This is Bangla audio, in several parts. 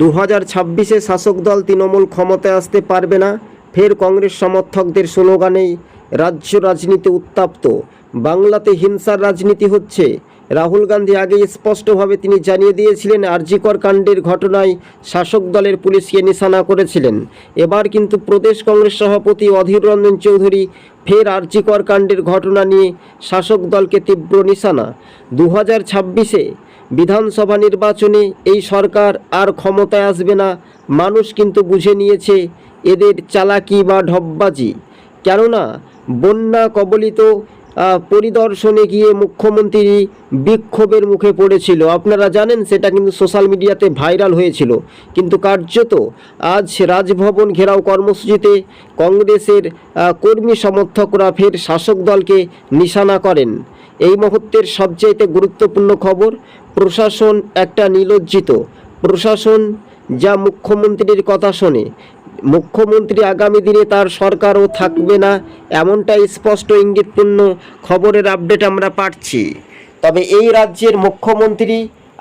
দু হাজার ছাব্বিশে শাসক দল তৃণমূল ক্ষমতায় আসতে পারবে না। ফের কংগ্রেস সমর্থকদের স্লোগানেই রাজ্য রাজনীতি উত্তাপ্ত। বাংলাতে হিংসার রাজনীতি হচ্ছে। রাহুল গান্ধী আগে স্পষ্টভাবে তিনি জানিয়ে দিয়েছিলেন, আরজিকর কাণ্ডের ঘটনায় শাসক দলের পুলিশকে নিশানা করেছিলেন। এবার কিন্তু প্রদেশ কংগ্রেস সভাপতি অধীর রঞ্জন চৌধুরী ফের আরজিকর কাণ্ডের ঘটনা নিয়ে শাসক দলকে তীব্র নিশানা। দু হাজার ছাব্বিশে বিধানসভা নির্বাচনে এই সরকার আর ক্ষমতায় আসবে না। মানুষ কিন্তু বুঝে নিয়েছে এদের চালাকি বা ঢপবাজি কেননা বন্যা কবলিত পরিদর্শনে গিয়ে মুখ্যমন্ত্রী বিক্ষোভের মুখে পড়েছিল। আপনারা জানেন সেটা কিন্তু সোশ্যাল মিডিয়াতে ভাইরাল হয়েছিল। কিন্তু কার্যত আজ রাজভবন ঘেরাও কর্মসূচিতে কংগ্রেসের কর্মী সমর্থকরা ফের শাসক দলকে নিশানা করেন। এই মুহূর্তের সবচাইতে গুরুত্বপূর্ণ খবর, প্রশাসন একটা নিলজ্জিত। প্রশাসন যা মুখ্যমন্ত্রীর কথা শোনে। মুখ্যমন্ত্রী আগামী দিনে তার সরকারও থাকবে না, এমনটাই স্পষ্ট ইঙ্গিতপূর্ণ খবরের আপডেট আমরা পাচ্ছি। তবে এই রাজ্যের মুখ্যমন্ত্রী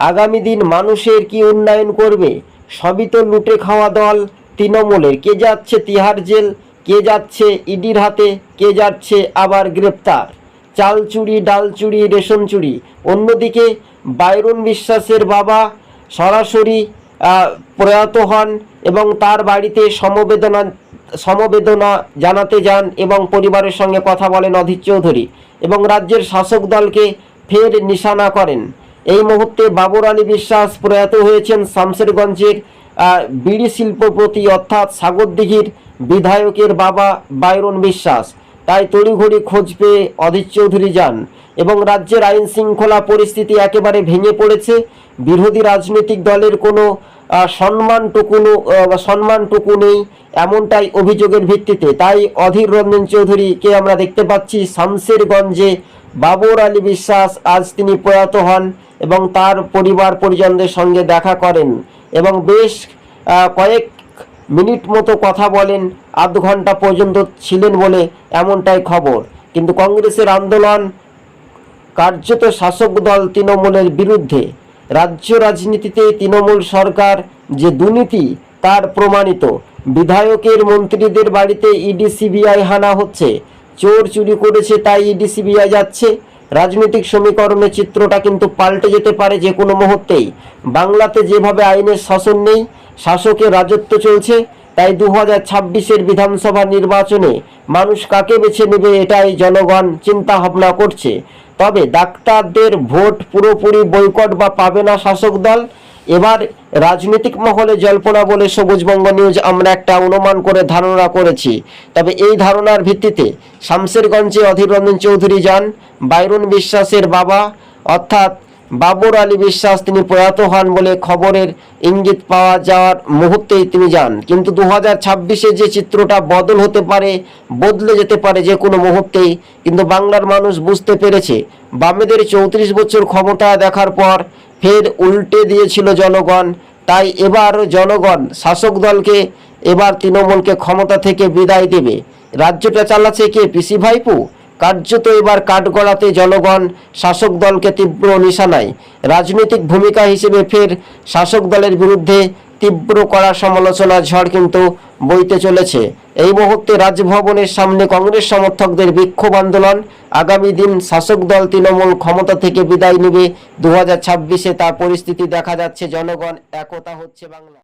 আগামী দিন মানুষের কি উন্নয়ন করবে, সবই তো লুটে খাওয়া দল তৃণমূলের। কে যাচ্ছে তিহার জেল, কে যাচ্ছে ইডির হাতে, কে যাচ্ছে আবার গ্রেপ্তার। চাল চুরি ডাল চুরি রেশন চুরি অন্যদিকে বাইরন বিশ্বাসের বাবা সরাসরি প্রয়াত হন এবং তার বাড়িতে সমবেদনা সমবেদনা জানাতে যান এবং পরিবারের সঙ্গে কথা বলেন অধীর চৌধুরী এবং রাজ্যের শাসক দলকে ফের নিশানা করেন। এই মুহূর্তে বাবর আলী বিশ্বাস প্রয়াত হয়েছেন শামশেরগঞ্জের বিড়ি শিল্পপতি অর্থাৎ সাগরদিঘির বিধায়কের বাবা বাইরন বিশ্বাস। তাই তড়িঘড়ি খোঁজ পেয়ে অধীর চৌধুরী যান এবং রাজ্যের আইন শৃঙ্খলা পরিস্থিতি একেবারে ভেঙে পড়েছে। বিরোধী রাজনৈতিক দলের কোনো সম্মানটুকুনো সম্মানটুকু নেই এমনটাই অভিযোগের ভিত্তিতে। তাই অধীর রঞ্জন চৌধুরীকে আমরা দেখতে পাচ্ছি শামসেরগঞ্জে বাবর আলী বিশ্বাস আজ তিনি প্রয়াত হন এবং তার পরিবার পরিজনদের সঙ্গে দেখা করেন এবং বেশ কয়েক মিনিট মতো কথা বলেন, আধ ঘণ্টা পর্যন্ত ছিলেন বলে এমনটাই খবর। কিন্তু কংগ্রেসের আন্দোলন কার্যত শাসক দল তৃণমূলের বিরুদ্ধে। রাজ্য রাজনীতিতে তৃণমূল সরকার যে দুর্নীতি, তার প্রমাণিত। বিধায়কের মন্ত্রীদের বাড়িতে ইডি সিবিআই হানা হচ্ছে। চোর চুরি করেছে, তাই ইডি সিবিআই যাচ্ছে। রাজনৈতিক সমীকরণে চিত্রটা কিন্তু পাল্টে যেতে পারে যে কোনো মুহূর্তেই। বাংলাতে যেভাবে আইনের শাসন নেই শাসকের রাজত্ব চলছে, তাই দু হাজার ছাব্বিশের বিধানসভা নির্বাচনে মানুষ কাকে বেছে নেবে এটাই জনগণ চিন্তা ভাবনা করছে। তবে ডাক্তারদের ভোট পুরোপুরি বয়কট বা পাবে না শাসক দল। এবার রাজনৈতিক মহলে জল্পনা বলে সবুজবঙ্গ নিউজ আমরা একটা অনুমান করে ধারণা করেছি। তবে এই ধারণার ভিত্তিতে শামসেরগঞ্জে অধীর রঞ্জন চৌধুরী যান, বাইরুন বিশ্বাসের বাবা, অর্থাৎ বাবর আলী বিশ্বাস তিনি প্রয়াত হন বলে খবরের ইঙ্গিত পাওয়া যাওয়ার মুহূর্তেই তিনি যান। কিন্তু দু হাজার যে চিত্রটা বদল হতে পারে, বদলে যেতে পারে যে কোনো মুহূর্তেই, কিন্তু বাংলার মানুষ বুঝতে পেরেছে, বামেদের চৌত্রিশ বছর ক্ষমতা দেখার পর ফের উল্টে দিয়েছিল জনগণ। তাই এবার জনগণ শাসক দলকে, এবার তৃণমূলকে ক্ষমতা থেকে বিদায় দেবে। রাজ্যটা চালাচ্ছে কে? পিসি ভাইপু? কার্যত এবার কাঠগড়াতে জনগণ শাসক দলকে তীব্র নিশানায়। রাজনৈতিক ভূমিকা হিসেবে ফের শাসক দলের বিরুদ্ধে তীব্র কড়া সমালোচনা ঝড় কিন্তু বইতে চলেছে। এই মুহূর্তে রাজভবনের সামনে কংগ্রেস সমর্থকদের বিক্ষোভ আন্দোলন। আগামী দিন শাসক দল তৃণমূল ক্ষমতা থেকে বিদায় নেবে। দু হাজার ছাব্বিশে তার পরিস্থিতি দেখা যাচ্ছে। জনগণ একতা হচ্ছে বাংলা।